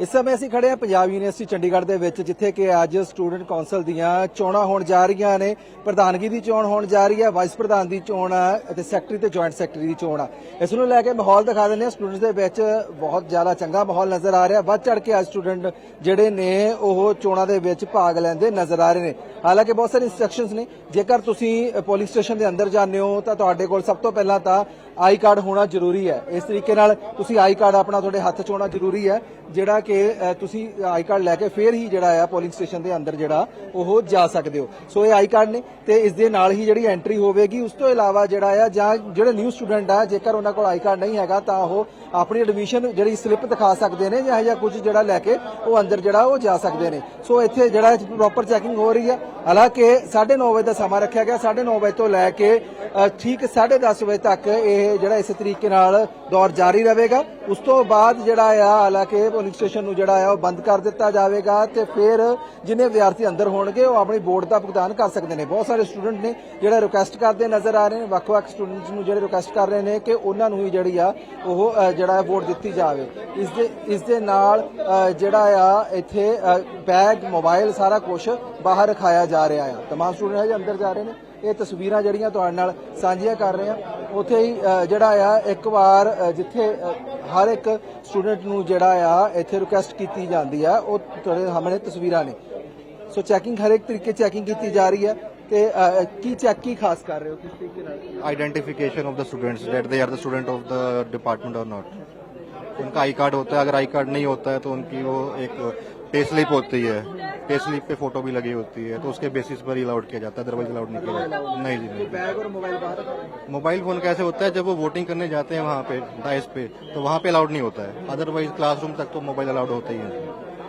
ਇਸ ਸਮੇਂ ਅਸੀਂ ਖੜੇ ਹਾਂ ਪੰਜਾਬ ਯੂਨੀਵਰਸਿਟੀ ਚੰਡੀਗੜ੍ਹ ਦੇ ਵਿੱਚ, ਜਿੱਥੇ ਕਿ ਅੱਜ ਸਟੂਡੈਂਟ ਕੌਂਸਲ ਦੀਆਂ ਚੋਣਾਂ ਹੋਣ ਜਾ ਰਹੀਆਂ ਨੇ। ਪ੍ਰਧਾਨਗੀ ਦੀ ਚੋਣ ਹੋਣ ਜਾ ਰਹੀ ਹੈ ਵਾਈਸ ਪ੍ਰਧਾਨ ਦੀ ਚੋਣ ਹੈ ਅਤੇ ਸੈਕਟਰੀ ਤੇ ਜੁਆਇੰਟ ਸੈਕਟਰੀ ਦੀ ਚੋਣ ਆ ਇਸ ਨੂੰ ਲੈ ਕੇ ਮਾਹੌਲ ਦਿਖਾ ਦਿੰਦੇ ਹਾਂ। ਸਟੂਡੈਂਟਸ ਦੇ ਵਿੱਚ ਬਹੁਤ ਜ਼ਿਆਦਾ ਚੰਗਾ ਮਾਹੌਲ ਨਜ਼ਰ ਆ ਰਿਹਾ। ਵੱਧ ਚੜ ਕੇ ਅੱਜ ਸਟੂਡੈਂਟ ਜਿਹੜੇ ਨੇ, ਉਹ ਚੋਣਾਂ ਦੇ ਵਿੱਚ ਭਾਗ ਲੈਂਦੇ ਨਜ਼ਰ ਆ ਰਹੇ ਨੇ। ਹਾਲਾਂਕਿ ਬਹੁਤ ਸਾਰੇ ਇਨਸਟਰਕਸ਼ਨਸ ਨੇ। ਜੇਕਰ ਤੁਸੀਂ ਪੁਲਿਸ ਸਟੇਸ਼ਨ ਦੇ ਅੰਦਰ ਜਾਂਦੇ ਹੋ, ਤਾਂ ਤੁਹਾਡੇ ਕੋਲ ਸਭ ਤੋਂ ਪਹਿਲਾਂ ਤਾਂ ਆਈ ਕਾਰਡ ਹੋਣਾ ਜ਼ਰੂਰੀ ਹੈ। ਇਸ ਤਰੀਕੇ ਨਾਲ ਤੁਸੀਂ ਆਈ ਕਾਰਡ ਆਪਣਾ ਤੁਹਾਡੇ ਹੱਥ 'ਚ ਹੋਣਾ ਜ਼ਰੂਰੀ ਹੈ, ਜਿਹੜਾ ਕਿ ਤੁਸੀਂ ਆਈ ਕਾਰਡ ਲੈ ਕੇ ਫੇਰ ਹੀ ਜਿਹੜਾ ਆ ਪੋਲਿੰਗ ਸਟੇਸ਼ਨ ਦੇ ਅੰਦਰ ਜਿਹੜਾ ਉਹ ਜਾ ਸਕਦੇ ਹੋ। ਸੋ ਇਹ ਆਈ ਕਾਰਡ ਨੇ ਤੇ ਇਸ ਦੇ ਨਾਲ ਹੀ ਜਿਹੜੀ ਐਂਟਰੀ ਹੋਵੇਗੀ ਉਸ ਤੋਂ ਇਲਾਵਾ ਜਿਹੜਾ ਆ ਜਾਂ ਜਿਹੜੇ ਨਿਊ ਸਟੂਡੈਂਟ ਆ ਜੇਕਰ ਉਹਨਾਂ ਕੋਲ ਆਈ ਕਾਰਡ ਨਹੀਂ ਹੈਗਾ ਤਾਂ ਉਹ ਆਪਣੀ ਐਡਮਿਸ਼ਨ ਜਿਹੜੀ ਸਲਿੱਪ ਦਿਖਾ ਸਕਦੇ ਨੇ ਜਾਂ ਜਾਂ ਕੁਝ ਜਿਹੜਾ ਲੈ ਕੇ ਉਹ ਅੰਦਰ ਜਿਹੜਾ ਉਹ ਜਾ ਸਕਦੇ ਨੇ। ਸੋ ਇੱਥੇ ਜਿਹੜਾ ਪ੍ਰੋਪਰ ਚੈਕਿੰਗ ਹੋ ਰਹੀ ਹੈ। ਹਾਲਾਂਕਿ 9:30 ਵਜੇ ਦਾ ਸਮਾਂ ਰੱਖਿਆ ਗਿਆ। 9:30 ਵਜੇ ਤੋਂ ਲੈ ਕੇ ਅ, ਠੀਕ 10:30 ਵਜੇ ਤੱਕ ਇਹ ਜਿਹੜਾ ਇਸੇ ਤਰੀਕੇ ਨਾਲ ਦੌਰ ਜਾਰੀ ਰਹੇਗਾ। ਉਸ ਤੋਂ ਬਾਅਦ ਜਿਹੜਾ ਆ, ਹਾਲਾਂਕਿ ਪੋਲਿੰਗ ਸਟੇਸ਼ਨ ਨੂੰ ਜਿਹੜਾ ਆ, ਉਹ ਬੰਦ ਕਰ ਦਿੱਤਾ ਜਾਵੇਗਾ ਤੇ ਫਿਰ ਜਿਨੇ ਵਿਦਿਆਰਥੀ ਅੰਦਰ ਹੋਣਗੇ, ਉਹ ਆਪਣੀ ਵੋਟ ਦਾ ਭੁਗਤਾਨ ਕਰ ਸਕਦੇ ਨੇ। ਬਹੁਤ ਸਾਰੇ ਸਟੂਡੈਂਟ ਨੇ ਜਿਹੜਾ ਰਿਕੁਐਸਟ ਕਰਦੇ ਨਜ਼ਰ ਆ ਰਹੇ ਨੇ। ਵੱਖ-ਵੱਖ ਸਟੂਡੈਂਟਸ ਨੂੰ ਜਿਹੜੇ ਰਿਕੁਐਸਟ ਕਰ ਰਹੇ ਨੇ ਕਿ ਉਹਨਾਂ ਨੂੰ ਹੀ ਜਿਹੜੀ ਆ, ਉਹ ਜਿਹੜਾ ਵੋਟ ਦਿੱਤੀ ਜਾਵੇ। ਇਸ ਦੇ ਇਸ ਦੇ ਨਾਲ ਜਿਹੜਾ ਆ, ਇੱਥੇ ਬੈਗ ਮੋਬਾਈਲ ਸਾਰਾ ਕੁਝ ਬਾਹਰ ਰਖਾਇਆ ਜਾ ਰਿਹਾ ਆ। ਤਮਾਮ ਸਟੂਡੈਂਟ ਹੈ ਅੰਦਰ ਜਾ ਰਹੇ ਨੇ। ਇਹ ਤਸਵੀਰਾਂ ਜਿਹੜੀਆਂ ਤੁਹਾਡੇ ਨਾਲ ਸਾਂਝੀਆਂ ਕਰ ਰਹੇ ਆ। ਉੱਥੇ ਹੀ ਅ, ਜਿਹੜਾ ਆ ਇੱਕ ਵਾਰ ਅ, ਜਿੱਥੇ ਅ, ਹਰ ਇੱਕ ਸਟੂਡੈਂਟ ਨੂੰ ਜਿਹੜਾ ਆ ਇੱਥੇ ਰਿਕੁਐਸਟ ਕੀਤੀ ਜਾਂਦੀ ਆ ਉਹ ਤੁਹਾਡੇ ਸਾਹਮਣੇ ਤਸਵੀਰਾਂ ਨੇ ਸੋ ਚੈਕਿੰਗ ਹਰ ਇੱਕ ਤਰੀਕੇ ਚੈਕਿੰਗ ਕੀਤੀ ਜਾ ਰਹੀ ਹੈ ਤੇ ਅ, ਕੀ ਚੈੱਕ ਕੀ ਖਾਸ ਕਰ ਰਹੇ ਹੋ ਕਿਸ ਤਰੀਕੇ ਨਾਲ identification of the students that they are the student of the department और नॉट उनका आई कार्ड होता है अगर आई कार्ड नहीं होता है तो उनकी वो एक पे स्लिप होती है। पे स्लिप पे फ़ोटो भी लगी होती है तो उसके बेसिस पर ही अलाउड किया जाता है अदरवाइज़ अलाउड नहीं किया जाता। नहीं जी नहीं। मोबाइल फ़ोन कैसे होता है? जब वो वोटिंग करने जाते हैं वहाँ पे डाइस पे तो वहाँ पे अलाउड नहीं होता है। अदरवाइज़ क्लासरूम तक तो मोबाइल अलाउड होता ही है।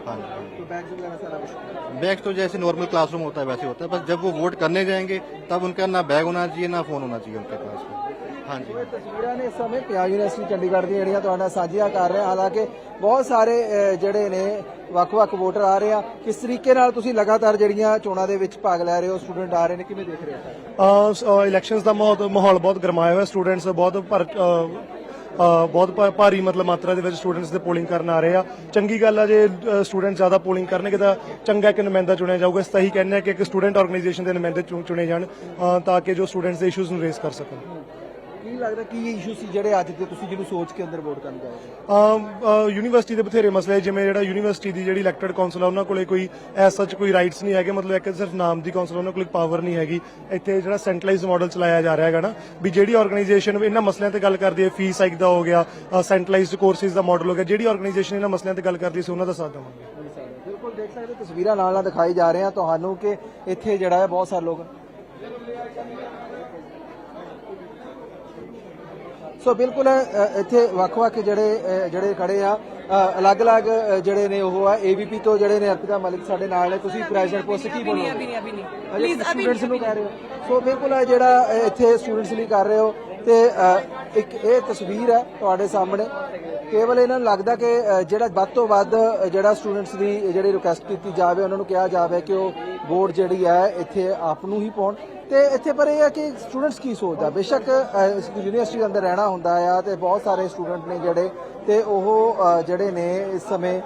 हाँ जी। तो बैग बैग तो जैसे नॉर्मल क्लासरूम होता है वैसे होता है। बस जब वो वोट करने जाएँगे तब उनका ना बैग होना चाहिए ना फ़ोन होना चाहिए उनके पास। में जी ਇਹ ਤਸਵੀਰਾਂ ਨੇ ਇਸ ਸਮੇਂ ਪੰਜਾਬ ਯੂਨੀਵਰਸਿਟੀ ਚੰਡੀਗੜ੍ਹ ਦੀਆਂ ਜਿਹੜੀਆਂ ਤੁਹਾਡੇ ਨਾਲ ਸਾਂਝੀਆਂ ਕਰ ਰਹੇ। ਹਾਲਾਂਕਿ ਬਹੁਤ ਸਾਰੇ ਜਿਹੜੇ ਨੇ ਵੱਖ-ਵੱਖ ਵੋਟਰ ਆ ਰਹੇ ਆ। ਕਿਸ ਤਰੀਕੇ ਨਾਲ ਤੁਸੀਂ ਲਗਾਤਾਰ ਜਿਹੜੀਆਂ ਚੋਣਾਂ ਦੇ ਵਿੱਚ ਭਾਗ ਲੈ ਰਹੇ ਹੋ ਸਟੂਡੈਂਟ ਆ ਰਹੇ ਨੇ ਕਿਵੇਂ ਦੇਖ ਰਹੇ ਹੋ? ਇਲੈਕਸ਼ਨਸ ਦਾ ਮਾਹੌਲ ਬਹੁਤ ਗਰਮਾਇਆ ਹੋਇਆ। ਸਟੂਡੈਂਟਸ ਬਹੁਤ ਬਹੁਤ ਭਾਰੀ ਮਤਲਬ ਮਾਤਰਾ ਦੇ ਵਿੱਚ ਸਟੂਡੈਂਟਸ ਦੇ ਪੋਲਿੰਗ ਕਰਨ ਆ ਰਹੇ ਆ। ਚੰਗੀ ਗੱਲ ਆ ਜੇ ਸਟੂਡੈਂਟ ਜ਼ਿਆਦਾ ਪੋਲਿੰਗ ਕਰਨਗੇ ਤਾਂ ਚੰਗਾ ਇੱਕ ਨੁਮਾਇੰਦਾ ਚੁਣਿਆ ਜਾਊਗਾ। ਇਸ ਤਾਂ ਹੀ ਕਹਿੰਦੇ ਆ ਕਿ ਇੱਕ ਸਟੂਡੈਂਟ ਆਰਗੇਨਾਈਜੇਸ਼ਨ ਦੇ ਨੁਮਾਇੰਦੇ ਚੁਣ- ਜਾਣ ਤਾਂ ਕਿ ਜੋ ਸਟੂਡੈਂਟਸ ਦੇ ਇਸ਼ੂਜ਼ ਨੂੰ ਰੇਜ਼ ਕਰ ਸਕਣ। ਕੀ ਲੱਗਦਾ ਕੀ ਇਸ਼ੂ ਸੀ ਜਿਹੜੇ ਅੱਜ ਦੇ ਤੁਸੀਂ ਜਿਹਨੂੰ ਸੋਚ ਕੇ ਅੰਦਰ ਵੋਟ ਕਰਨ ਜਾਓਗੇ ਅਮ ਯੂਨੀਵਰਸਿਟੀ ਦੇ ਬਥੇਰੇ ਮਸਲੇ ਜਿਵੇਂ ਜਿਹੜਾ ਯੂਨੀਵਰਸਿਟੀ ਦੀ ਜਿਹੜੀ ਇਲੈਕਟਡ ਕਾਉਂਸਲ ਆ ਉਹਨਾਂ ਕੋਲੇ ਕੋਈ ਐਸ ਸੱਚ ਕੋਈ ਰਾਈਟਸ ਨਹੀਂ ਹੈਗੇ ਮਤਲਬ ਇੱਕ ਸਿਰਫ ਨਾਮ ਦੀ ਕਾਉਂਸਲ ਉਹਨਾਂ ਕੋਲ ਪਾਵਰ ਨਹੀਂ ਹੈਗੀ। ਇੱਥੇ ਜਿਹੜਾ ਸੈਂਟਰਲਾਈਜ਼ਡ ਮਾਡਲ ਚਲਾਇਆ ਜਾ ਰਿਹਾ ਹੈਗਾ ਨਾ ਵੀ ਜਿਹੜੀ ਆਰਗੇਨਾਈਜੇਸ਼ਨ ਇਹਨਾਂ ਮਸਲਿਆਂ ਤੇ ਗੱਲ ਕਰਦੀ ਹੈ ਫੀਸ ਹਾਈਕ ਦਾ ਹੋ ਗਿਆ ਸੈਂਟਰਲਾਈਜ਼ਡ ਕੋਰਸਿਸ ਦਾ ਮਾਡਲ ਹੋ ਗਿਆ ਜਿਹੜੀ ਆਰਗੇਨਾਈਜੇਸ਼ਨ ਇਹਨਾਂ ਮਸਲਿਆਂ ਤੇ ਗੱਲ ਕਰਦੀ ਸੀ ਉਹਨਾਂ ਦਾ ਸਾਥ ਦੇਵਾਂਗੇ। ਬਿਲਕੁਲ ਦੇਖ ਸਕਦੇ ਹੋ ਤਸਵੀਰਾਂ ਨਾਲ ਨਾਲ ਦਿਖਾਈ ਜਾ ਰਹੇ ਆ ਤੁਹਾਨੂੰ ਕਿ ਇੱਥੇ ਜਿਹੜਾ ਹੈ ਬਹੁਤ ਸਾਰੇ ਲੋਕ ਸੋ ਬਿਲਕੁਲ ਇੱਥੇ ਵੱਖ-ਵੱਖ ਜਿਹੜੇ ਜਿਹੜੇ ਖੜੇ ਆ ਅਲੱਗ-ਅਲੱਗ ਜਿਹੜੇ ਨੇ ਉਹ ਆ ਏਬੀਪੀ ਤੋਂ ਜਿਹੜੇ ਨੇ ਅਰਪਿਤਾ ਮਲਿਕ ਸਾਡੇ ਨਾਲ ਨੇ ਤੁਸੀਂ ਪ੍ਰੈਜ਼ੀਡੈਂਟ ਪੋਸਟ ਕੀ ਬੋਲੋ ਪਲੀਜ਼ ਸਟੂਡੈਂਟਸ ਨੂੰ ਕਹਿ ਰਹੇ ਹੋ। ਸੋ ਬਿਲਕੁਲ ਜਿਹੜਾ ਇੱਥੇ ਸਟੂਡੈਂਟਸ ਲਈ ਕਰ ਰਹੇ ਹੋ ਤੇ ਇੱਕ ਇਹ ਤਸਵੀਰ ਹੈ ਤੁਹਾਡੇ ਸਾਹਮਣੇ। ਕੇਵਲ ਇਹਨਾਂ ਨੂੰ ਲੱਗਦਾ ਕਿ ਜਿਹੜਾ ਵੱਧ ਤੋਂ ਵੱਧ ਜਿਹੜਾ ਸਟੂਡੈਂਟਸ ਦੀ ਜਿਹੜੀ ਰਿਕੁਐਸਟ ਕੀਤੀ ਜਾਵੇ, ਉਹਨਾਂ ਨੂੰ ਕਿਹਾ ਜਾਵੇ ਕਿ ਉਹ ਬੋਰਡ ਜਿਹੜੀ ਹੈ, ਇੱਥੇ ਆਪ ਨੂੰ ਹੀ ਪਾਉਣ। ਤੇ ਇੱਥੇ ਪਰ ਇਹ ਹੈ ਕਿ ਸਟੂਡੈਂਟਸ ਕੀ ਸੋਚਦਾ? ਬੇਸ਼ੱਕ ਯੂਨੀਵਰਸਿਟੀ ਦੇ ਅੰਦਰ ਰਹਿਣਾ ਹੁੰਦਾ ਆ ਤੇ ਬਹੁਤ ਸਾਰੇ ਸਟੂਡੈਂਟ ਨੇ ਜਿਹੜੇ, ਤੇ ਉਹ ਜਿਹੜੇ ਨੇ ਇਸ ਸਮੇਂ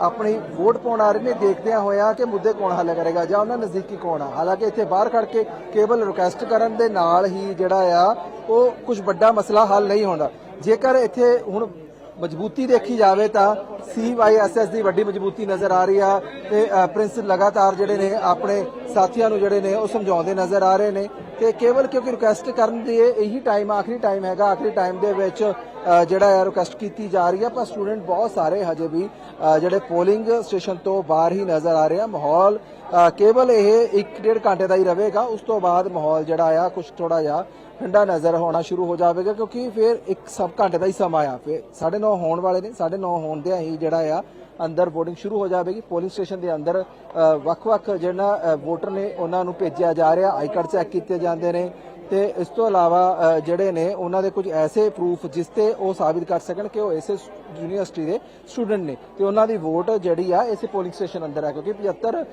ਆਪਣੀ ਵੋਟ ਪਾਉਣ ਆ ਰਹੇ ਨੇ, ਦੇਖਦਿਆਂ ਹੋਇਆ ਕਿ ਮੁੱਦੇ ਕੌਣ ਹੱਲ ਕਰੇਗਾ ਜਾਂ ਉਹਨਾਂ ਨਜ਼ਦੀਕੀ ਕੌਣ ਆ। ਹਾਲਾਂਕਿ ਇੱਥੇ ਬਾਹਰ ਖੜ ਕੇ ਕੇਵਲ ਰਿਕੁਐਸਟ ਕਰਨ ਦੇ ਨਾਲ ਹੀ ਜਿਹੜਾ ਆ, ਉਹ ਕੁਝ ਵੱਡਾ ਮਸਲਾ ਹੱਲ ਨਹੀਂ ਹੁੰਦਾ। ਜੇਕਰ ਇੱਥੇ ਹੁਣ ਮਜ਼ਬੂਤੀ ਦੇਖੀ ਜਾਵੇ ਤਾਂ ਸੀਵਾਈਐਸਐਸ ਦੀ ਵੱਡੀ ਮਜ਼ਬੂਤੀ ਨਜ਼ਰ ਆ ਰਹੀ ਆ ਤੇ ਪ੍ਰਿੰਸ ਲਗਾਤਾਰ ਜਿਹੜੇ ਨੇ, ਆਪਣੇ ਸਾਥੀਆਂ ਨੂੰ ਜਿਹੜੇ ਨੇ, ਉਹ ਸਮਝਾਉਂਦੇ ਨਜ਼ਰ ਆ ਰਹੇ ਨੇ। ਤੇ ਕੇਵਲ ਕਿਉਂਕਿ ਰਿਕੁਐਸਟ ਕਰਨ ਦੀ ਇਹੀ ਟਾਈਮ ਆਖਰੀ ਟਾਈਮ ਹੈਗਾ। ਆਖਰੀ ਟਾਈਮ ਦੇ ਵਿੱਚ ਜਿਹੜਾ ਹੈ ਰਿਕੁਐਸਟ ਕੀਤੀ ਜਾ ਰਹੀ ਹੈ ਪਰ ਸਟੂਡੈਂਟ ਬਹੁਤ ਸਾਰੇ ਹਜੇ ਵੀ ਜਿਹੜੇ ਪੋਲਿੰਗ ਸਟੇਸ਼ਨ ਤੋਂ ਬਾਹਰ ਹੀ ਨਜ਼ਰ ਆ ਰਹੇ ਆ। ਮਾਹੌਲ ਕੇਵਲ ਇਹ 1.5 ਘੰਟੇ ਦਾ ਹੀ ਰਹੇਗਾ। ਉਸ ਤੋਂ ਬਾਅਦ ਮਾਹੌਲ ਜਿਹੜਾ ਆ ਕੁਝ ਥੋੜਾ ਜਿਹਾ ਠੰਡਾ ਨਜ਼ਰ ਹੋਣਾ ਸ਼ੁਰੂ ਹੋ ਜਾਵੇਗਾ, ਕਿਉਂਕਿ ਫਿਰ ਇੱਕ ਸਭ ਘੰਟੇ ਦਾ ਹੀ ਸਮਾਂ ਆ। ਫਿਰ 9:30 ਹੋਣ ਵਾਲੇ ਨੇ 9:30 ਹੋਣਦਿਆਂ ਹੀ ਜਿਹੜਾ ਆ ਅੰਦਰ VOTING ਸ਼ੁਰੂ ਹੋ ਜਾਵੇਗੀ। ਪੋਲਿੰਗ ਸਟੇਸ਼ਨ ਦੇ ਅੰਦਰ ਵੱਖ-ਵੱਖ ਜਿਹੜਾ ਵੋਟਰ ਨੇ ਉਹਨਾਂ ਨੂੰ ਭੇਜਿਆ ਜਾ ਰਿਹਾ। ਆਈ ਕਾਰਡ ਚੈੱਕ ਕੀਤੇ ਜਾਂਦੇ ਨੇ। ਤੇ ਇਸ ਤੋਂ ਇਲਾਵਾ ਜਿਹੜੇ ਨੇ ਉਹਨਾਂ ਦੇ ਕੁਝ ਐਸੇ ਪ੍ਰੂਫ ਜਿਸ ਤੇ ਉਹ ਸਾਬਿਤ ਕਰ ਸਕਣ ਕਿ ਉਹ ਇਸੇ ਯੂਨੀਵਰਸਿਟੀ ਦੇ ਸਟੂਡੈਂਟ ਨੇ। ਤੇ ਉਹਨਾਂ ਦੀ ਵੋਟ ਜਿਹੜੀ ਆ ਇਸੇ ਪੋਲਿੰਗ ਸਟੇਸ਼ਨ ਅੰਦਰ ਆ। ਕਿਉਂਕਿ 75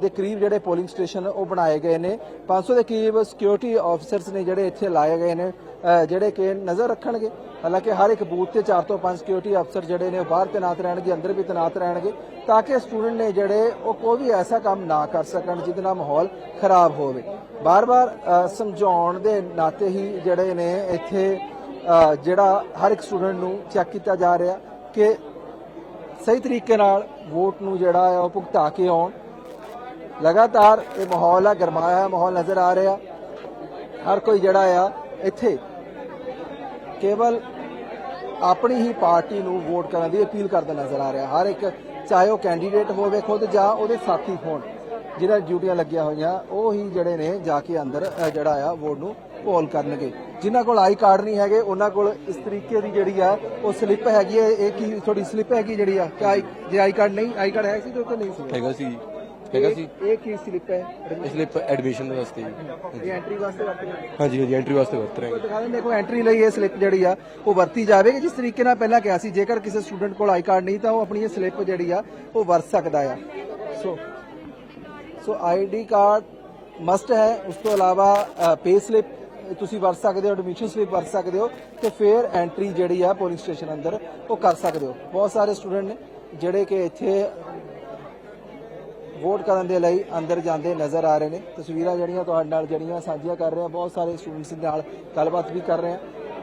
ਦੇ ਕਰੀਬ ਜਿਹੜੇ ਪੋਲਿੰਗ ਸਟੇਸ਼ਨ ਉਹ ਬਣਾਏ ਗਏ ਨੇ। 500 ਦੇ ਕਰੀਬ ਸਿਕਿਉਰਿਟੀ ਆਫੀਸਰਸ ਨੇ ਜਿਹੜੇ ਇੱਥੇ ਲਾਏ ਗਏ ਨੇ ਅ, ਜਿਹੜੇ ਕਿ ਨਜ਼ਰ ਰੱਖਣਗੇ। ਹਾਲਾਂਕਿ ਹਰ ਇੱਕ ਬੂਥ ਤੇ 4 ਤੋਂ 5 ਸਿਕਿਉਰਿਟੀ ਅਫਸਰ ਜਿਹੜੇ ਨੇ ਉਹ ਬਾਹਰ ਤੈਨਾਤ ਰਹਿਣਗੇ, ਅੰਦਰ ਵੀ ਤੈਨਾਤ ਰਹਿਣਗੇ, ਤਾਂ ਕਿ ਸਟੂਡੈਂਟ ਨੇ ਜਿਹੜੇ ਉਹ ਕੋਈ ਵੀ ਐਸਾ ਕੰਮ ਨਾ ਕਰ ਸਕਣ ਜਿਹਦੇ ਨਾਲ ਮਾਹੌਲ ਖਰਾਬ ਹੋਵੇ। ਬਾਰ-ਬਾਰ ਸਮਝਾਉਣ ਦੇ ਨਾਤੇ ਹੀ ਜਿਹੜੇ ਨੇ ਇੱਥੇ ਜਿਹੜਾ ਹਰ ਇੱਕ ਸਟੂਡੈਂਟ ਨੂੰ ਚੈੱਕ ਕੀਤਾ ਜਾ ਰਿਹਾ ਕਿ ਸਹੀ ਤਰੀਕੇ ਨਾਲ ਵੋਟ ਨੂੰ ਜਿਹੜਾ ਹੈ ਉਹ ਭੁਗਤਾ ਕੇ ਆਉਣ। ਲਗਾਤਾਰ ਇਹ ਮਾਹੌਲ ਆ ਗਰਮਾਇਆ ਮਾਹੌਲ ਨਜ਼ਰ ਆ ਰਿਹਾ। ਹਰ ਕੋਈ ਜਿਹੜਾ ਆ ਇੱਥੇ ਕੇਵਲ ਆਪਣੀ ਹੀ ਪਾਰਟੀ ਨੂੰ ਵੋਟ ਕਰਨ ਦੀ ਅਪੀਲ ਕਰਦਾ ਨਜ਼ਰ ਆ ਰਿਹਾ। ਹਰ ਇੱਕ ਚਾਹੇ ਉਹ ਕੈਂਡੀਡੇਟ ਹੋਵੇ ਖੁਦ ਜਾਂ ਉਹਦੇ ਸਾਥੀ ਹੋਣ, ਜਿਹਨਾਂ ਡਿਊਟੀਆਂ ਲੱਗੀਆਂ ਹੋਈਆਂ, ਉਹ ਹੀ ਜਿਹੜੇ ਨੇ ਜਾ ਕੇ ਅੰਦਰ ਜਿਹੜਾ ਆ, ਵੋਟ ਨੂੰ ਪੋਲ ਕਰਨਗੇ। ਜਿਨ੍ਹਾਂ ਕੋਲ ਆਈ ਕਾਰਡ ਨਹੀਂ ਹੈਗੇ, ਉਹਨਾਂ ਕੋਲ ਇਸ ਤਰੀਕੇ ਦੀ ਜਿਹੜੀ ਆ, ਉਹ ਸਲਿੱਪ ਹੈਗੀ ਹੈ ਇਹ ਕੀ, ਤੁਹਾਡੀ ਸਲਿੱਪ ਹੈਗੀ ਜਿਹੜੀ ਆ? ਕਿ ਆਈ, ਜੇ ਆਈ ਕਾਰਡ ਨਹੀਂ, ਆਈ ਕਾਰਡ ਹੈ ਸੀ ਤਾਂ ਨਹੀਂ ਸੀ। ਹੈਗਾ ਸੀ ਹੈਗਾ ਸੀ? ਇਹ- ਕੀ ਸਲਿੱਪ ਹੈ? ਇਸ ਲਈ ਐਡਮਿਸ਼ਨ ਦੇ ਵਾਸਤੇ ਜੀ। ਇਹ ਐਂਟਰੀ ਵਾਸਤੇ ਵਰਤੀ ਜਾਂਦੀ ਹੈ? ਹਾਂਜੀ ਹਾਂਜੀ ਐਂਟਰੀ ਵਾਸਤੇ ਵਰਤ ਰਹੇ ਹਾਂ ਦਿਖਾ ਦਿੰਦੇ ਦੇਖੋ ਐਂਟਰੀ ਲਈ ਇਹ ਸਲਿੱਪ ਜਿਹੜੀ ਆ ਉਹ ਵਰਤੀ ਜਾਵੇਗੀ। ਜਿਸ ਤਰੀਕੇ ਨਾਲ ਪਹਿਲਾਂ ਕਿਹਾ ਸੀ ਜੇਕਰ ਕਿਸੇ ਸਟੂਡੈਂਟ ਕੋਲ ਆਈ ਕਾਰਡ ਨਹੀਂ ਤਾਂ ਉਹ ਆਪਣੀ ਇਹ ਸਲਿੱਪ ਜਿਹੜੀ ਆ ਉਹ ਵਰਤ ਸਕਦਾ ਆ। So so ID card must ਹੈ। ਉਸ ਤੋਂ ਇਲਾਵਾ ਪੇ ਸਲਿੱਪ ਤੁਸੀਂ ਵਰਤ ਸਕਦੇ ਹੋ ਐਡਮਿਸ਼ਨ ਸਲਿੱਪ ਵਰਤ ਸਕਦੇ ਹੋ ਤੇ ਫਿਰ ਐਂਟਰੀ ਜਿਹੜੀ ਆ ਪੋਲਿੰਗ ਸਟੇਸ਼ਨ ਅੰਦਰ ਉਹ ਕਰ ਸਕਦੇ ਹੋ। ਬਹੁਤ ਸਾਰੇ ਸਟੂਡੈਂਟ ਨੇ ਜਿਹੜੇ ਕਿ ਇੱਥੇ ਵੋਟ ਕਰਨ ਦੇ ਲਈ ਅੰਦਰ ਜਾਂਦੇ ਨਜ਼ਰ ਆ ਰਹੇ ਨੇ। ਤਸਵੀਰਾਂ ਜਿਹੜੀਆਂ ਤੁਹਾਡੇ ਨਾਲ ਜਿਹੜੀਆਂ ਸਾਂਝੀਆਂ ਕਰ ਰਹੇ ਹਾਂ, ਬਹੁਤ ਸਾਰੇ ਸਟੂਡੈਂਟਸ ਦੇ ਨਾਲ ਗੱਲਬਾਤ ਵੀ ਕਰ ਰਹੇ ਹਾਂ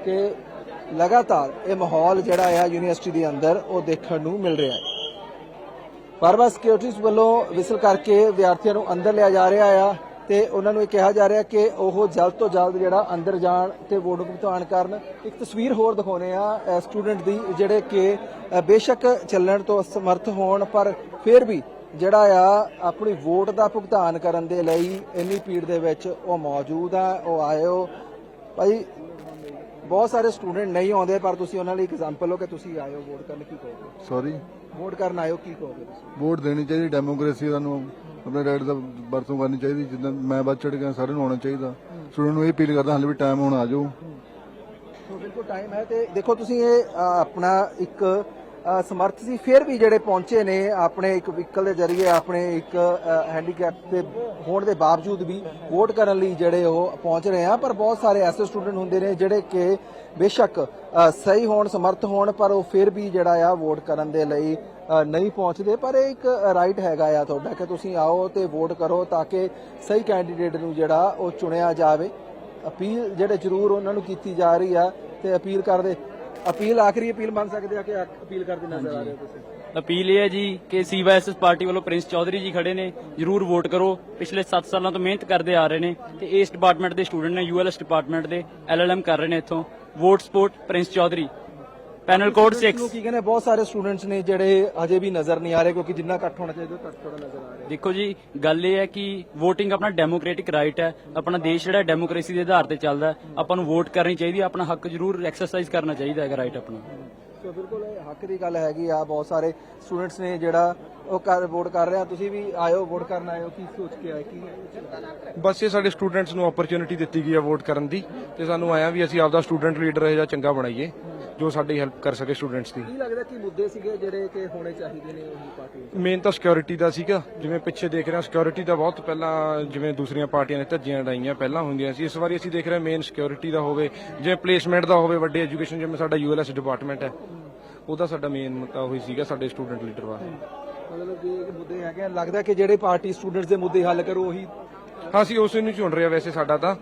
ਕਿ ਲਗਾਤਾਰ ਇਹ ਮਾਹੌਲ ਜਿਹੜਾ ਆ ਯੂਨੀਵਰਸਿਟੀ ਦੇ ਅੰਦਰ ਉਹ ਦੇਖਣ ਨੂੰ ਮਿਲ ਰਿਹਾ ਹੈ। ਬਾਰ-ਬਾਰ ਸਿਕਿਉਰਿਟੀਜ਼ ਵੱਲੋਂ ਵਿਸਲ ਕਰਕੇ ਵਿਦਿਆਰਥੀਆਂ ਨੂੰ ਅੰਦਰ ਲਿਆ ਜਾ ਰਿਹਾ ਆ ਤੇ ਉਹਨਾਂ ਨੂੰ ਇਹ ਕਿਹਾ ਜਾ ਰਿਹਾ ਕਿ ਉਹ ਜਲਦ ਤੋਂ ਜਲਦ ਜਿਹੜਾ ਅੰਦਰ ਜਾਣ ਤੇ ਵੋਟ ਭੁਗਤਾਨ ਕਰਨ। ਇੱਕ ਤਸਵੀਰ ਹੋਰ ਦਿਖਾਉਨੇ ਆ ਸਟੂਡੈਂਟ ਦੀ ਜਿਹੜੇ ਕਿ ਬੇਸ਼ੱਕ ਚੱਲਣ ਤੋਂ ਅਸਮਰਥ ਹੋਣ, ਪਰ ਫਿਰ ਵੀ ਜਿਹੜਾ ਆ ਆਪਣੀ ਵੋਟ ਦਾ ਭੁਗਤਾਨ ਕਰਨ ਦੇ ਲਈ ਇੰਨੀ ਭੀੜ ਦੇ ਵਿੱਚ ਉਹ ਮੌਜੂਦ ਆ ਉਹ ਆਇਓ ਭਾਈ ਬਹੁਤ ਸਾਰੇ ਸਟੂਡੈਂਟ ਨਹੀਂ ਆਉਂਦੇ ਪਰ ਤੁਸੀਂ ਉਹਨਾਂ ਲਈ ਐਗਜ਼ਾਮਪਲ ਹੋ ਕਿ ਤੁਸੀਂ ਆਇਓ ਵੋਟ ਕਰਨ ਕੀ ਕਹੋਗੇ? ਸੌਰੀ ਵੋਟ ਕਰਨ ਆਇਓ ਕੀ ਕਹੋਗੇ ਤੁਸੀਂ? ਵੋਟ ਦੇਣੀ ਚਾਹੀਦੀ ਡੈਮੋਕ੍ਰੇਸੀ ਸਾਨੂੰ ਆਪਣੇ ਰਾਈਟ ਦਾ ਵਰਤੋਂ ਕਰਨੀ ਚਾਹੀਦੀ ਜਿੱਦਾਂ ਮੈਂ ਵੱਧ ਚੜ ਗਿਆ ਸਾਰਿਆਂ ਨੂੰ ਆਉਣਾ ਚਾਹੀਦਾ। ਸਟੂਡੈਂਟ ਨੂੰ ਇਹ ਅਪੀਲ ਕਰਦਾ ਹਾਲੇ ਵੀ ਟਾਈਮ ਹੁਣ ਆ ਜਾਓ। ਸੋ ਬਿਲਕੁਲ ਟਾਈਮ ਹੈ ਤੇ ਦੇਖੋ ਤੁਸੀਂ ਇਹ ਆਪਣਾ ਇੱਕ ਸਮਰਥ ਸੀ। ਫਿਰ ਵੀ ਜਿਹੜੇ ਪਹੁੰਚੇ ਨੇ, ਆਪਣੇ ਇੱਕ ਵਹੀਕਲ ਦੇ ਜ਼ਰੀਏ, ਆਪਣੇ ਇੱਕ ਹੈਂਡੀਕੈਪ ਦੇ ਹੋਣ ਦੇ ਬਾਵਜੂਦ ਵੀ ਵੋਟ ਕਰਨ ਲਈ ਜਿਹੜੇ ਉਹ ਪਹੁੰਚ ਰਹੇ ਆ। ਪਰ ਬਹੁਤ ਸਾਰੇ ਐਸੇ ਸਟੂਡੈਂਟ ਹੁੰਦੇ ਨੇ ਜਿਹੜੇ ਕਿ ਬੇਸ਼ੱਕ ਸਹੀ ਹੋਣ, ਸਮਰਥ ਹੋਣ, ਪਰ ਉਹ ਫਿਰ ਵੀ ਜਿਹੜਾ ਆ ਵੋਟ ਕਰਨ ਦੇ ਲਈ ਨਹੀਂ ਪਹੁੰਚਦੇ। ਪਰ ਇਹ ਇੱਕ ਰਾਈਟ ਹੈਗਾ ਆ ਤੁਹਾਡਾ ਕਿ ਤੁਸੀਂ ਆਓ ਤੇ ਵੋਟ ਕਰੋ ਤਾਂ ਕਿ ਸਹੀ ਕੈਂਡੀਡੇਟ ਨੂੰ ਜਿਹੜਾ ਉਹ ਚੁਣਿਆ ਜਾਵੇ। ਅਪੀਲ ਜਿਹੜੇ ਜ਼ਰੂਰ ਉਹਨਾਂ ਨੂੰ ਕੀਤੀ ਜਾ ਰਹੀ ਆ ਤੇ ਅਪੀਲ ਕਰਦੇ ਅਪੀਲ ਆਖਰੀ ਅਪੀਲ ਮੰਨ ਸਕਦੇ ਆ ਕਿ ਆ- ਅਪੀਲ ਕਰਦੇ ਨਜ਼ਰ ਆ ਰਹੇ ਹੋ ਤੁਸੀਂ? ਅਪੀਲ ਇਹ ਹੈ ਜੀ ਕਿ ਸੀਵਾਈਐਸਐਸ ਪਾਰਟੀ ਵੱਲੋਂ ਪ੍ਰਿੰਸ ਚੌਧਰੀ ਜੀ ਖੜੇ ਨੇ ਜਰੂਰ ਵੋਟ ਕਰੋ। ਪਿਛਲੇ 7 ਸਾਲਾਂ ਤੋਂ ਮਿਹਨਤ ਕਰਦੇ ਆ ਰਹੇ ਨੇ ਤੇ ਇਸ ਡਿਪਾਰਟਮੈਂਟ ਦੇ ਸਟੂਡੈਂਟ ਨੇ ਯੂਐਲਐਸ ਡਿਪਾਰਟਮੈਂਟ ਦੇ ਐਲਐਲਐਮ ਕਰ ਰਹੇ ਨੇ ਇੱਥੋਂ। Vote support Prince Chaudhary. Panel code 6 ਕੀ ਕਹਿੰਦੇ ਬਹੁਤ ਸਾਰੇ ਸਟੂਡੈਂਟਸ ਨੇ ਜਿਹੜੇ ਅਜੇ ਵੀ ਨਜ਼ਰ ਨਹੀਂ ਆ ਰਹੇ ਕਿਉਂਕਿ ਜਿੰਨਾ ਇਕੱਠ ਹੋਣਾ ਚਾਹੀਦਾ ਘੱਟ ਥੋੜਾ ਨਜ਼ਰ ਆ ਰਿਹਾ। ਦੇਖੋ ਜੀ ਗੱਲ ਇਹ ਹੈ ਕਿ VOTING ਆਪਣਾ ਡੈਮੋਕ੍ਰੈਟਿਕ ਰਾਈਟ ਹੈ। ਆਪਣਾ ਦੇਸ਼ ਜਿਹੜਾ ਡੈਮੋਕ੍ਰੇਸੀ ਦੇ ਆਧਾਰ ਤੇ ਚੱਲਦਾ ਹੈ। ਆਪਾਂ ਨੂੰ ਵੋਟ ਕਰਨੀ ਚਾਹੀਦੀ ਹੈ ਆਪਣਾ ਹੱਕ ਜ਼ਰੂਰ ਐਕਸਰਸਾਈਜ਼ ਕਰਨਾ ਚਾਹੀਦਾ ਹੈਗਾ ਰਾਈਟ ਆਪਣਾ। ਸੋ ਬਿਲਕੁਲ ਇਹ ਹੱਕ ਦੀ ਗੱਲ ਹੈਗੀ ਆ ਬਹੁਤ ਸਾਰੇ ਸਟੂਡੈਂਟਸ ਨੇ ਜਿਹੜਾ ਉਹ ਕਰ ਵੋਟ ਕਰ ਰਿਹਾ ਤੁਸੀਂ ਵੀ ਆਇਓ ਵੋਟ ਕਰਨ ਆਇਓ ਕੀ ਸੋਚ ਕੇ ਆਏ ਕੀ ਬਸ ਇਹ ਸਾਡੇ ਸਟੂਡੈਂਟਸ ਨੂੰ ਓਪਰਚ्युनिटी ਦਿੱਤੀ ਗਈ ਹੈ ਵੋਟ ਕਰਨ ਦੀ ਤੇ ਸਾਨੂੰ ਆਇਆ ਵੀ ਅਸੀਂ ਆਪਦਾ ਸਟੂਡੈਂਟ ਲੀਡਰ ਇਹ ਜਿਹਾ ਚੰਗਾ ਬਣਾਈਏ। ਜੋ ਸਾਡੀ ਹੈਲਪ ਕਰ ਸਕੇ ਸਟੂਡੈਂਟਸ ਦੀ। ਕੀ ਲੱਗਦਾ ਕਿ ਮੁੱਦੇ ਸੀਗੇ ਜਿਹੜੇ ਕਿ ਹੋਣੇ ਚਾਹੀਦੇ ਨੇ ਉਹੀ ਪਾਰਟੀ ਵਿੱਚ? ਮੇਨ ਤਾਂ ਸਿਕਿਉਰਿਟੀ ਦਾ ਸੀਗਾ। ਜਿਵੇਂ ਪਿੱਛੇ ਦੇਖ ਰਹੇ ਹਾਂ ਸਿਕਿਉਰਿਟੀ ਦਾ ਬਹੁਤ ਪਹਿਲਾਂ ਜਿਵੇਂ ਦੂਸਰੀਆਂ ਪਾਰਟੀਆਂ ਨੇ ਧੱਜੀਆਂ ਡਾਈਆਂ ਪਹਿਲਾਂ ਹੁੰਦੀਆਂ ਸੀ। ਇਸ ਵਾਰੀ ਅਸੀਂ ਦੇਖ ਰਹੇ ਮੇਨ ਸਿਕਿਉਰਿਟੀ ਦਾ ਹੋਵੇ ਜਿਵੇਂ ਪਲੇਸਮੈਂਟ ਦਾ ਹੋਵੇ ਵੱਡੇ ਐਜੂਕੇਸ਼ਨ ਜਿਵੇਂ ਸਾਡਾ ਯੂਐਲਐਸ ਡਿਪਾਰਟਮੈਂਟ ਹੈ। ਉਹਦਾ ਸਾਡਾ ਮੇਨ ਮੁੱਦਾ ਉਹੀ ਸੀਗਾ ਸਾਡੇ ਸਟੂਡੈਂਟ ਲੀਡਰ ਵਾਸਤੇ। ਮਤਲਬ ਕਿ ਇਹ ਮੁੱਦੇ ਹੈਗੇ ਆ, ਲੱਗਦਾ ਕਿ ਜਿਹੜੇ ਪਾਰਟੀ ਸਟੂਡੈਂਟਸ ਦੇ ਮੁੱਦੇ ਹੱਲ ਕਰੂ ਉਹੀ ਹਾਂ ਅਸੀਂ ਉਸੇ ਨੂੰ ਚੁਣ ਰਹੇ ਵੈਸੇ ਸਾਡਾ ਤਾਂ।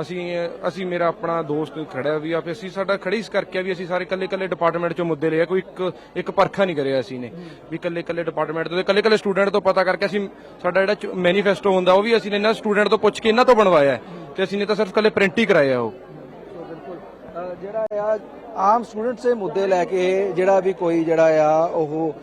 ਅਸੀਂ ਅਸੀਂ ਮੇਰਾ ਆਪਣਾ ਦੋਸਤ ਖੜਿਆ ਵੀ ਆ ਵੀ ਅਸੀਂ ਸਾਡਾ ਖੜੀ ਇਸ ਕਰਕੇ ਆ ਵੀ ਅਸੀਂ ਸਾਰੇ ਕੱਲੇ ਕੱਲੇ ਡਿਪਾਰਟਮੈਂਟ ਚੋਂ ਮੁੱਦੇ ਲਏ ਕੋਈ ਇੱਕ ਇੱਕ ਪਰਖਾ ਨਹੀਂ ਕਰਿਆ ਅਸੀਂ ਨੇ। ਵੀ ਕੱਲੇ ਕੱਲੇ ਡਿਪਾਰਟਮੈਂਟ ਤੋਂ ਕੱਲੇ ਕੱਲੇ ਸਟੂਡੈਂਟ ਤੋਂ ਪਤਾ ਕਰਕੇ ਅਸੀਂ ਸਾਡਾ ਜਿਹੜਾ ਮੈਨੀਫੈਸਟੋ ਹੁੰਦਾ ਉਹ ਵੀ ਅਸੀਂ ਨੇ ਇਹਨਾਂ ਸਟੂਡੈਂਟ ਤੋਂ ਪੁੱਛ ਕੇ ਇਹਨਾਂ ਤੋਂ ਬਣਵਾਇਆ ਤੇ ਅਸੀਂ ਨੇ ਤਾਂ ਸਿਰਫ ਕੱਲੇ ਪ੍ਰਿੰਟ ਹੀ ਕਰਾਇਆ ਉਹ। ਬਿਲਕੁਲ। ਜਿਹੜਾ ਆ, ਆਮ ਸਟੂਡੈਂਟਸ ਦੇ ਮੁੱਦੇ ਲੈ ਕੇ ਜਿਹੜਾ ਵੀ ਕੋਈ ਜਿਹੜਾ ਆ, ਉਹ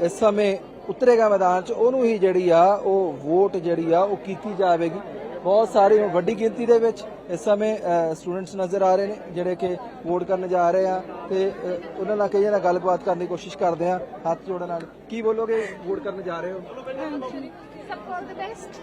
ਇਸ ਸਮੇਂ ਉਤਰੇਗਾ ਮੈਦਾਨ 'ਚ ਉਹਨੂੰ ਹੀ ਜਿਹੜੀ ਆ ਉਹ ਵੋਟ ਜਿਹੜੀ ਆ ਉਹ ਕੀਤੀ ਜਾਵੇਗੀ ਬਹੁਤ ਸਾਰੇ ਵੱਡੀ ਗਿਣਤੀ ਦੇ ਵਿੱਚ ਇਸ ਸਮੇਂ ਸਟੂਡੈਂਟਸ ਨਜ਼ਰ ਆ ਰਹੇ ਨੇ ਜਿਹੜੇ ਕਿ ਵੋਟ ਕਰਨ ਜਾ ਰਹੇ ਆ ਤੇ ਅ, ਉਹਨਾਂ ਨਾਲ ਕਈ ਨਾਲ ਗੱਲਬਾਤ ਕਰਨ ਦੀ ਕੋਸ਼ਿਸ਼ ਕਰਦੇ ਆ ਹੱਥ ਜੋੜਨ ਨਾਲ ਕੀ ਬੋਲੋਗੇ ਵੋਟ ਕਰਨ ਜਾ ਰਹੇ ਹੋ सबको ऑल द बेस्ट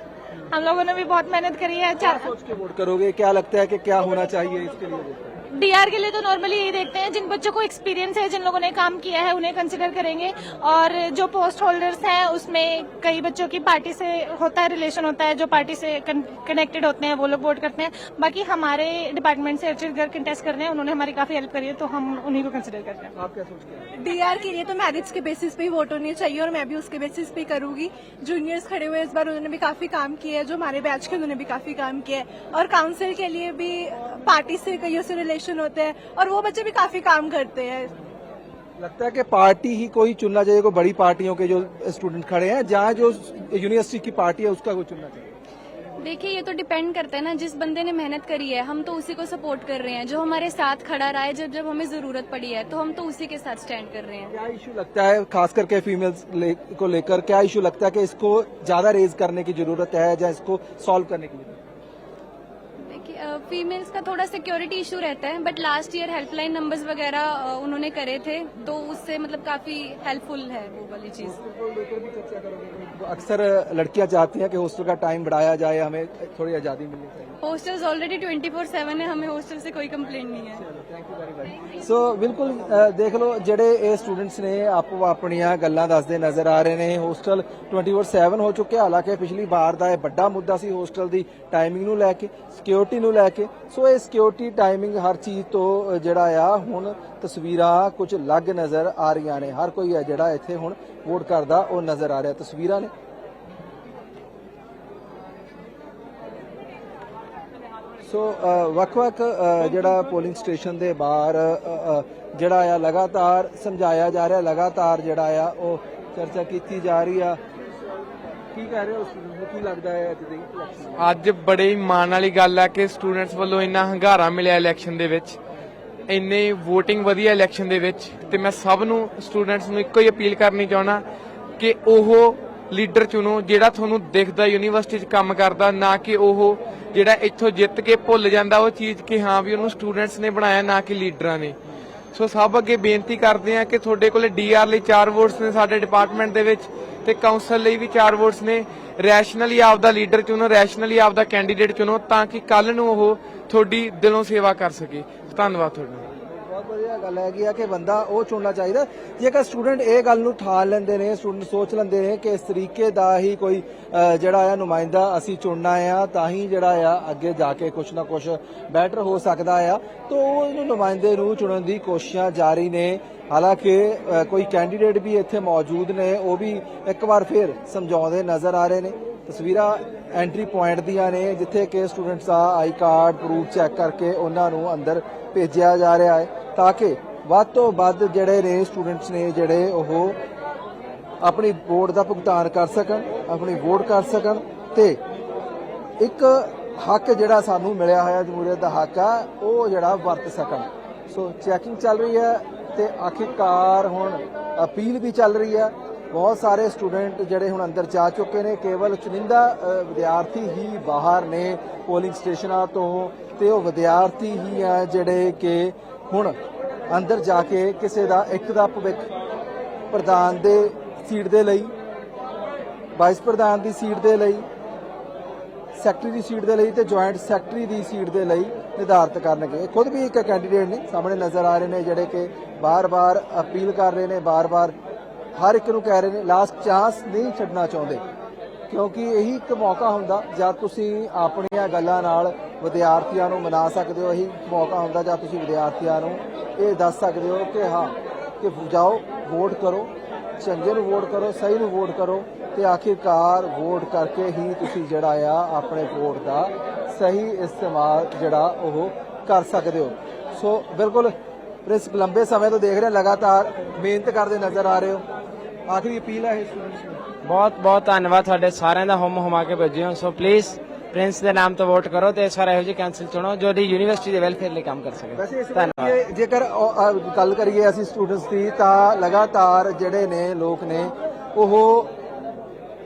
हम लोगों ने भी बहुत मेहनत करी है क्या चार सोच के वोट करोगे क्या लगता है कि क्या होना चाहिए इसके लिए वोट करें? डीआर के लिए तो नॉर्मली यही देखते हैं जिन बच्चों को एक्सपीरियंस है जिन लोगों ने काम किया है उन्हें कंसिडर करेंगे। और जो पोस्ट होल्डर्स हैं उसमें कई बच्चों की पार्टी से होता है रिलेशन होता है जो पार्टी से कनेक्टेड होते हैं वो लोग वोट करते हैं। बाकी हमारे डिपार्टमेंट से अर्चित गर्ग कंटेस्ट कर रहे हैं उन्होंने हमारी काफ़ी हेल्प करी है तो हम उन्हीं को कंसिडर करते हैं। आप क्या सोचते हैं? डीआर के लिए तो मेरिट्स के बेसिस पे ही वोट होनी चाहिए और मैं भी उसके बेसिस पे करूँगी। जूनियर्स खड़े हुए इस बार उन्होंने भी काफ़ी काम किया है जो हमारे बैच के उन्होंने भी काफ़ी काम किया है। और काउंसिल के लिए भी पार्टी से कईयों से रिलेशन होते हैं और वो बच्चे भी काफ़ी काम करते हैं। लगता है कि पार्टी ही कोई चुनना चाहिए कोई बड़ी पार्टियों के जो स्टूडेंट खड़े हैं जहाँ जो यूनिवर्सिटी की पार्टी है उसका कोई चुनना चाहिए। देखिए ये तो डिपेंड करता है ना जिस बंदे ने मेहनत करी है हम तो उसी को सपोर्ट कर रहे हैं। जो हमारे साथ खड़ा रहा है जब जब हमें ज़रूरत पड़ी है तो हम तो उसी के साथ स्टैंड कर रहे हैं। क्या इशू लगता है खास करके फीमेल्स ले, को लेकर क्या इशू लगता है कि इसको ज़्यादा रेज करने की ज़रूरत है या इसको सॉल्व करने की ज़रूरत है? फीमेल्स का थोड़ा सिक्योरिटी इशू रहता है but last year helpline numbers वगैरह अ, उन्होंने करे थे तो उससे मतलब काफी हेल्पफुल है वो वाली चीज अक्सर लड़कियां चाहती हैं कि हॉस्टल का टाइम बढ़ाया जाए हमें थोड़ी आजादी मिलनी चाहिए hostels already twenty four seven है हमें हॉस्टल से कोई कंप्लेंट नहीं है ਸੋ ਬਿਲਕੁਲ ਅ, ਦੇਖ ਲਓ ਜਿਹੜੇ ਇਹ ਸਟੂਡੈਂਟਸ ਨੇ ਆਪੋ ਆਪਣੀਆਂ ਗੱਲਾਂ ਦੱਸਦੇ ਨਜ਼ਰ ਆ ਰਹੇ ਨੇ ਹੋਸਟਲ 24/7 ਹੋ ਚੁੱਕਿਆ ਹਾਲਾਂਕਿ ਪਿਛਲੀ ਵਾਰ ਦਾ ਇਹ ਵੱਡਾ ਮੁੱਦਾ ਸੀ ਹੋਸਟਲ ਦੀ ਟਾਈਮਿੰਗ ਨੂੰ ਲੈ ਕੇ ਸਿਕਿਉਰਿਟੀ ਨੂੰ ਲੈ ਕੇ। ਸੋ ਇਹ ਸਿਕਿਉਰਿਟੀ ਟਾਈਮਿੰਗ ਹਰ ਚੀਜ਼ ਤੋਂ ਜਿਹੜਾ ਆ, ਹੁਣ ਤਸਵੀਰਾਂ ਕੁਝ ਅਲੱਗ ਨਜ਼ਰ ਆ ਰਹੀਆਂ ਨੇ। ਹਰ ਕੋਈ ਹੈ ਜਿਹੜਾ ਇੱਥੇ ਹੁਣ ਵੋਟ ਕਰਦਾ, ਉਹ ਨਜ਼ਰ ਆ ਰਿਹਾ। ਤਸਵੀਰਾਂ ਨੇ। ਸੋ ਵੱਖ-ਵੱਖ ਜਿਹੜਾ ਪੋਲਿੰਗ ਸਟੇਸ਼ਨ ਦੇ ਬਾਹਰ ਜਿਹੜਾ ਆ, ਲਗਾਤਾਰ ਸਮਝਾਇਆ ਜਾ ਰਿਹਾ, ਲਗਾਤਾਰ ਜਿਹੜਾ ਆ, ਉਹ ਚਰਚਾ ਕੀਤੀ ਜਾ ਰਹੀ ਆ। ਕੀ ਕਹਿ ਰਹੇ ਹੋ? students ਨੂੰ ਕੀ ਲੱਗਦਾ ਹੈ ਅੱਜ ਦੀ election? ਅੱਜ ਬੜੇ ਹੀ ਮਾਣ ਵਾਲੀ ਗੱਲ ਹੈ ਕਿ ਸਟੂਡੈਂਟਸ ਵੱਲੋਂ ਇੰਨਾ ਹੰਗਾਰਾ ਮਿਲਿਆ ਇਲੈਕਸ਼ਨ ਦੇ ਵਿੱਚ। ਇੰਨੇ VOTING ਵਧੀਆ ਇਲੈਕਸ਼ਨ ਦੇ ਵਿੱਚ ਤੇ ਮੈਂ ਸਭ ਨੂੰ ਸਟੂਡੈਂਟਸ ਨੂੰ ਇੱਕੋ ਹੀ ਅਪੀਲ ਕਰਨੀ ਚਾਹਣਾ ਕਿ ਉਹ ਲੀਡਰ ਚੁਣੋ ਜਿਹੜਾ ਤੁਹਾਨੂੰ ਦਿਖਦਾ ਯੂਨੀਵਰਸਿਟੀ 'ਚ ਕੰਮ ਕਰਦਾ, ਨਾ ਕਿ ਉਹ ਜਿਹੜਾ ਇੱਥੋਂ ਜਿੱਤ ਕੇ ਭੁੱਲ ਜਾਂਦਾ ਉਹ ਚੀਜ਼ ਕਿ ਹਾਂ ਵੀ ਉਹਨੂੰ ਸਟੂਡੈਂਟਸ ਨੇ ਬਣਾਇਆ, ਨਾ ਕਿ ਲੀਡਰਾਂ ਨੇ। ਸੋ ਸਭ ਅੱਗੇ ਬੇਨਤੀ ਕਰਦੇ ਆ ਕਿ ਤੁਹਾਡੇ ਕੋਲੇ ਡੀਆਰ ਲਈ 4 ਵੋਟਸ ਨੇ ਸਾਡੇ ਡਿਪਾਰਟਮੈਂਟ ਦੇ ਵਿੱਚ ਤੇ ਕਾਉਂਸਲ ਲਈ ਵੀ 4 ਵੋਟਸ ਨੇ। ਰੈਸ਼ਨਲੀ ਆਪਦਾ ਲੀਡਰ ਚੁਣੋ, ਰੈਸ਼ਨਲੀ ਆਪਦਾ ਕੈਂਡੀਡੇਟ ਚੁਣੋ ਤਾਂ ਕਿ ਕੱਲ ਨੂੰ ਉਹ ਤੁਹਾਡੀ ਦਿਲੋਂ ਸੇਵਾ ਕਰ ਸਕੇ। ਧੰਨਵਾਦ ਤੁਹਾਡਾ। ਬਹੁਤ ਵਧੀਆ ਗੱਲ ਹੈਗੀ ਆ ਕਿ ਬੰਦਾ ਉਹ ਚੁਣਨਾ ਚਾਹੀਦਾ। ਜੇਕਰ ਸਟੂਡੈਂਟ ਇਹ ਗੱਲ ਨੂੰ ਠਾਣ ਲੈਂਦੇ ਨੇ ਸਟੂਡੈਂਟ ਸੋਚ ਲੈਂਦੇ ਨੇ ਕਿ ਇਸ ਤਰੀਕੇ ਦਾ ਹੀ ਕੋਈ ਜਿਹੜਾ ਆ ਨੁਮਾਇੰਦਾ ਅਸੀਂ ਚੁਣਨਾ ਆ, ਤਾਂ ਹੀ ਜਿਹੜਾ ਆ ਅੱਗੇ ਜਾ ਕੇ ਕੁਝ ਨਾ ਕੁਝ ਬੈਟਰ ਹੋ ਸਕਦਾ ਆ। ਤਾਂ ਉਹ ਨੁਮਾਇੰਦੇ ਨੂੰ ਚੁਣਨ ਦੀ ਕੋਸ਼ਿਸ਼ਾਂ ਜਾਰੀ ਨੇ। ਹਾਲਾਂਕਿ ਕੋਈ ਕੈਂਡੀਡੇਟ ਵੀ ਇੱਥੇ ਮੌਜੂਦ ਨੇ, ਉਹ ਵੀ ਇੱਕ ਵਾਰ ਫਿਰ ਸਮਝਾਉਂਦੇ ਨਜ਼ਰ ਆ ਰਹੇ ਨੇ। ਤਸਵੀਰਾਂ ਐਂਟਰੀ ਪੁਆਇੰਟ ਦੀਆਂ ਨੇ, ਜਿੱਥੇ ਕਿ ਸਟੂਡੈਂਟਸ ਦਾ ਆਈ ਕਾਰਡ ਪ੍ਰੂਫ ਚੈੱਕ ਕਰਕੇ ਉਹਨਾਂ ਨੂੰ ਅੰਦਰ ਭੇਜਿਆ ਜਾ ਰਿਹਾ ਹੈ। ਤਾਂ ਕਿ ਵੱਧ ਤੋਂ ਵੱਧ ਜਿਹੜੇ ਨੇ ਸਟੂਡੈਂਟਸ ਨੇ ਜਿਹੜੇ ਉਹ ਆਪਣੀ ਵੋਟ ਦਾ ਭੁਗਤਾਨ ਕਰ ਸਕਣ, ਆਪਣੀ ਵੋਟ ਕਰ ਸਕਣ ਤੇ ਇੱਕ ਹੱਕ ਜਿਹੜਾ ਸਾਨੂੰ ਮਿਲਿਆ ਹੋਇਆ ਜਮਹੂਰੀਅਤ ਦਾ ਹੱਕ ਆ, ਉਹ ਜਿਹੜਾ ਵਰਤ ਸਕਣ। ਸੋ ਚੈਕਿੰਗ ਚੱਲ ਰਹੀ ਹੈ ਤੇ ਆਖਿਰਕਾਰ ਹੁਣ ਅਪੀਲ ਵੀ ਚੱਲ ਰਹੀ ਹੈ। ਬਹੁਤ ਸਾਰੇ ਸਟੂਡੈਂਟ ਜਿਹੜੇ ਹੁਣ ਅੰਦਰ ਜਾ ਚੁੱਕੇ ਨੇ, ਕੇਵਲ ਚੁਣਿੰਦਾ ਵਿਦਿਆਰਥੀ ਹੀ ਬਾਹਰ ਨੇ ਪੋਲਿੰਗ ਸਟੇਸ਼ਨਾਂ ਤੋਂ ਤੇ ਉਹ ਵਿਦਿਆਰਥੀ ਹੀ ਆ ਜਿਹੜੇ ਕਿ ਹੁਣ ਅੰਦਰ ਜਾ ਕੇ ਕਿਸੇ ਦਾ ਇੱਕ ਦਾ ਭਵਿੱਖ ਪ੍ਰਧਾਨ ਦੇ ਸੀਟ ਦੇ ਲਈ ਵਾਈਸ ਪ੍ਰਧਾਨ ਦੀ ਸੀਟ ਦੇ ਲਈ ਸੈਕਟਰੀ ਦੀ ਸੀਟ ਦੇ ਲਈ ਤੇ ਜੁਆਇੰਟ ਸੈਕਟਰੀ ਦੀ ਸੀਟ ਦੇ ਲਈ ਨਿਰਧਾਰਤ ਕਰਨਗੇ। ਖੁਦ ਵੀ ਇੱਕ ਕੈਂਡੀਡੇਟ ਨੇ ਸਾਹਮਣੇ ਨਜ਼ਰ ਆ ਰਹੇ ਨੇ ਜਿਹੜੇ ਕਿ ਬਾਰ-ਬਾਰ ਅਪੀਲ ਕਰ ਰਹੇ ਨੇ, ਬਾਰ-ਬਾਰ ਹਰ ਇੱਕ ਨੂੰ ਕਹਿ ਰਹੇ ਨੇ ਲਾਸਟ ਚਾਂਸ ਨਹੀਂ ਛੱਡਣਾ ਚਾਹੁੰਦੇ। ਕਿਉਂਕਿ ਇਹੀ ਇੱਕ ਮੌਕਾ ਹੁੰਦਾ ਜਦ ਤੁਸੀਂ ਆਪਣੀਆਂ ਗੱਲਾਂ ਨਾਲ ਵਿਦਿਆਰਥੀਆਂ ਨੂੰ ਮਨਾ ਸਕਦੇ ਹੋ, ਇਹੀ ਮੌਕਾ ਹੁੰਦਾ ਜਦ ਤੁਸੀਂ ਵਿਦਿਆਰਥੀਆਂ ਨੂੰ ਇਹ ਦੱਸ ਸਕਦੇ ਹੋ ਕਿ ਹਾਂ, ਕਿ ਜਾਓ ਵੋਟ ਕਰੋ, ਚੰਗੇ ਨੂੰ ਵੋਟ ਕਰੋ, ਸਹੀ ਨੂੰ ਵੋਟ ਕਰੋ, ਤੇ ਆਖਿਰਕਾਰ ਵੋਟ ਕਰਕੇ ਹੀ ਤੁਸੀਂ ਜਿਹੜਾ ਆ, ਆਪਣੇ ਵੋਟ ਦਾ ਸਹੀ ਇਸਤੇਮਾਲ ਜਿਹੜਾ ਉਹ ਕਰ ਸਕਦੇ ਹੋ। ਸੋ ਬਿਲਕੁਲ, ਪ੍ਰਿੰਸ ਲੰਬੇ ਸਮੇਂ ਤੋਂ ਦੇਖ ਰਹੇ ਲਗਾਤਾਰ ਮਿਹਨਤ ਕਰਦੇ ਨਜ਼ਰ ਆ ਰਹੇ ਹੋ। ਆਖਰੀ ਅਪੀਲ ਹੈ ਸਟੂਡੈਂਟਸ ਨੂੰ। ਬਹੁਤ ਬਹੁਤ ਧੰਨਵਾਦ ਤੁਹਾਡੇ ਸਾਰਿਆਂ ਦਾ ਹਮ ਹਮਾ ਕੇ ਭੇਜੇ ਹੋ। ਸੋ ਪਲੀਜ਼ ਪ੍ਰਿੰਸ ਦੇ ਨਾਮ ਤੋਂ ਵੋਟ ਕਰੋ ਤੇ ਇਸ ਵਾਰ ਇਹੋ ਜਿਹੀ ਕੈਂਸਲ ਚੁਣੋ ਜੋ ਦੀ ਯੂਨੀਵਰਸਿਟੀ ਦੇ ਵੈਲਫੇਅਰ ਲਈ ਕੰਮ ਕਰ ਸਕੇ। ਵਾਰ ਜੇਕਰ ਗੱਲ ਕਰੀਏ ਅਸੀਂ ਸਟੂਡੈਂਟਸ ਦੀ ਤਾਂ ਲਗਾਤਾਰ ਜਿਹੜੇ ਨੇ ਲੋਕ ਨੇ ਉਹ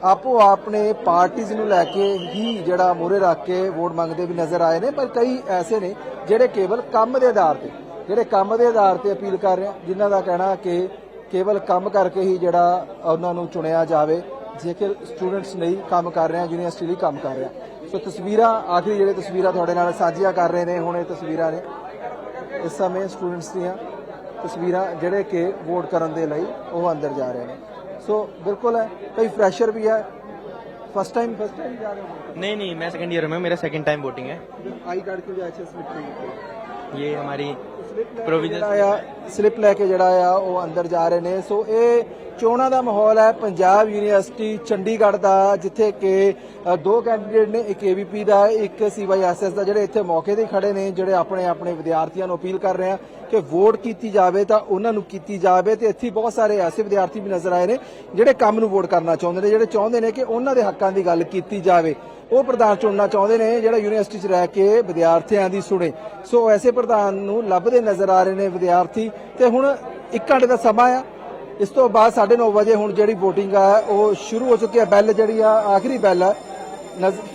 ਆਪੋ ਆਪਣੇ ਪਾਰਟੀਆਂ ਨੂੰ ਲੈ ਕੇ ਹੀ ਜਿਹੜਾ ਮੂਹਰੇ ਰੱਖ ਕੇ ਵੋਟ ਮੰਗਦੇ ਵੀ ਨਜ਼ਰ ਆਏ ਨੇ ਪਰ ਕਈ ਐਸੇ ਨੇ ਜਿਹੜੇ ਕੇਵਲ ਕੰਮ ਦੇ ਆਧਾਰ ਤੇ ਜਿਹੜੇ ਕੰਮ ਦੇ ਆਧਾਰ ਤੇ ਅਪੀਲ ਕਰ ਰਹੇ ਜਿਨ੍ਹਾਂ ਦਾ ਕਹਿਣਾ ਕਿ ਕੇਵਲ ਕੰਮ ਕਰਕੇ ਹੀ ਜਿਹੜਾ ਉਹਨਾਂ ਨੂੰ ਚੁਣਿਆ ਜਾਵੇ ਜੇਕਰ ਸਟੂਡੈਂਟਸ ਨਹੀਂ ਕੰਮ ਕਰ ਰਹੇ ਆ ਯੂਨੀਵਰਸਿਟੀ ਲਈ ਕੰਮ ਕਰ ਰਹੇ ਆ ਸੋ ਤਸਵੀਰਾਂ ਆਖਰੀ ਜਿਹੜੇ ਤਸਵੀਰਾਂ ਤੁਹਾਡੇ ਨਾਲ ਸਾਂਝੀਆਂ ਕਰ ਰਹੇ ਨੇ ਹੁਣ ਇਹ ਤਸਵੀਰਾਂ ਨੇ ਇਸ ਸਮੇਂ ਸਟੂਡੈਂਟਸ ਦੀਆਂ ਤਸਵੀਰਾਂ ਜਿਹੜੇ ਕਿ ਵੋਟ ਕਰਨ ਦੇ ਲਈ ਉਹ ਅੰਦਰ ਜਾ ਰਹੇ ਨੇ ਸੋ ਬਿਲਕੁਲ ਹੈ ਕਈ ਫਰੈਸ਼ਰ ਵੀ ਹੈ फर्स्ट टाइम फर्स्ट टाइम जा रहे हो नहीं नहीं मैं सेकंड ईयर में हूं, मेरा सेकंड टाइम वोटिंग है आई कार्ड की वजह से स्लिप नहीं ये हमारी ਪ੍ਰੋਵੀਜ਼ਨ ਆ ਸਲਿੱਪ ਲੈ ਕੇ ਜਿਹੜਾ ਆ ਉਹ ਅੰਦਰ ਜਾ ਰਹੇ ਨੇ। ਸੋ ਇਹ ਚੋਣਾਂ ਦਾ ਮਾਹੌਲ ਹੈ ਪੰਜਾਬ ਯੂਨੀਵਰਸਿਟੀ ਚੰਡੀਗੜ੍ਹ ਦਾ ਜਿੱਥੇ ਕਿ ਦੋ ਕੈਂਡੀਡੇਟ ਨੇ ਇੱਕ ਏਬੀਪੀ ਦਾ ਇੱਕ ਸੀਵਾਈਐਸਐਸ ਦਾ ਜਿਹੜੇ ਇੱਥੇ ਮੌਕੇ ਤੇ ਖੜੇ ਨੇ ਜਿਹੜੇ ਆਪਣੇ ਆਪਣੇ ਵਿਦਿਆਰਥੀਆਂ ਨੂੰ ਅਪੀਲ ਕਰ ਰਹੇ ਆ ਕਿ ਵੋਟ ਕੀਤੀ ਜਾਵੇ ਤਾਂ ਉਹਨਾਂ ਨੂੰ ਕੀਤੀ ਜਾਵੇ ਤੇ ਇੱਥੇ ਬਹੁਤ ਸਾਰੇ ਐਸੇ ਵਿਦਿਆਰਥੀ ਵੀ ਨਜ਼ਰ ਆਏ ਨੇ ਜਿਹੜੇ ਕੰਮ ਨੂੰ ਵੋਟ ਕਰਨਾ ਚਾਹੁੰਦੇ ਨੇ ਜਿਹੜੇ ਚਾਹੁੰਦੇ ਨੇ ਕਿ ਉਹਨਾਂ ਦੇ ਹੱਕਾਂ ਦੀ ਗੱਲ ਕੀਤੀ ਜਾਵੇ। ਉਹ ਪ੍ਰਧਾਨ ਚੁਣਨਾ ਚਾਹੁੰਦੇ ਨੇ, ਜਿਹੜਾ ਯੂਨੀਵਰਸਿਟੀ 'ਚ ਰਹਿ ਕੇ ਵਿਦਿਆਰਥੀਆਂ ਦੀ ਸੁਣੇ। ਸੋ ਐਸੇ ਪ੍ਰਧਾਨ ਨੂੰ ਲੱਭਦੇ ਨਜ਼ਰ ਆ ਰਹੇ ਨੇ ਵਿਦਿਆਰਥੀ। ਤੇ ਹੁਣ 1 ਘੰਟੇ ਦਾ ਸਮਾਂ ਆ। ਇਸ ਤੋਂ ਬਾਅਦ 9:30 ਵਜੇ ਹੁਣ ਜਿਹੜੀ VOTING ਆ, ਉਹ ਸ਼ੁਰੂ ਹੋ ਚੁੱਕੀ ਹੈ ਬੈਲ ਜਿਹੜੀ ਆ, ਆਖਰੀ ਬੈਲ ਆ।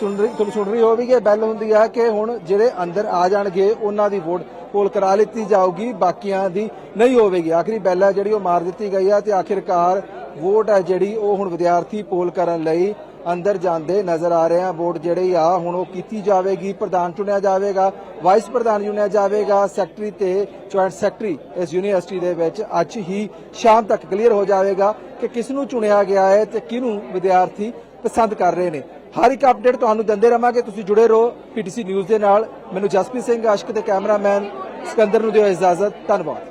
ਸੁਣ ਤੁਹਾਨੂੰ ਸੁਣ ਰਹੀ ਹੋਵੇਗੀ, ਇਹ ਬੈਲ ਹੁੰਦੀ ਆ ਕਿ ਹੁਣ ਜਿਹੜੇ ਅੰਦਰ ਆ ਜਾਣਗੇ, ਉਹਨਾਂ ਦੀ ਵੋਟ ਪੋਲ ਕਰਾ ਲਿੱਤੀ ਜਾਊਗੀ, ਬਾਕੀਆਂ ਦੀ ਨਹੀਂ ਹੋਵੇਗੀ। ਆਖਰੀ ਬੈਲ ਆ ਜਿਹੜੀ ਉਹ ਮਾਰ ਦਿੱਤੀ ਗਈ ਆ ਤੇ ਆਖਿਰਕਾਰ ਵੋਟ ਹੈ ਜਿਹੜੀ, ਉਹ ਹੁਣ ਵਿਦਿਆਰਥੀ ਪੋਲ ਕਰਨ ਲਈ ਅੰਦਰ ਜਾਂਦੇ ਨਜ਼ਰ ਆ ਰਹੇ ਆ। ਵੋਟ ਜਿਹੜੀ ਆ, ਹੁਣ ਉਹ ਕੀਤੀ ਜਾਵੇਗੀ, ਪ੍ਰਧਾਨ ਚੁਣਿਆ ਜਾਵੇਗਾ ਵਾਈਸ ਪ੍ਰਧਾਨ ਚੁਣਿਆ ਜਾਵੇਗਾ ਸੈਕਟਰੀ ਤੇ ਜੁਆਇੰਟ ਸੈਕਟਰੀ ਇਸ ਯੂਨੀਵਰਸਿਟੀ ਦੇ ਵਿੱਚ ਅੱਜ ਹੀ ਸ਼ਾਮ ਤੱਕ ਕਲੀਅਰ ਹੋ ਜਾਵੇਗਾ ਕਿ ਕਿਸ ਨੂੰ ਚੁਣਿਆ ਗਿਆ ਹੈ ਤੇ ਕਿਹਨੂੰ ਵਿਦਿਆਰਥੀ ਪਸੰਦ ਕਰ ਰਹੇ ਨੇ। ਹਰ ਇੱਕ ਅਪਡੇਟ ਤੁਹਾਨੂੰ ਦਿੰਦੇ ਰਹਾਂਗੇ ਤੁਸੀਂ ਜੁੜੇ ਰਹੋ ਪੀਟੀਸੀ ਨਿਊਜ਼ ਦੇ ਨਾਲ। ਮੈਨੂੰ ਜਸਪ੍ਰੀਤ ਸਿੰਘ, ਆਸ਼ਕ ਤੇ ਕੈਮਰਾਮੈਨ ਸਿਕੰਦਰ ਨੂੰ ਦਿਓ ਇਜਾਜ਼ਤ। ਧੰਨਵਾਦ।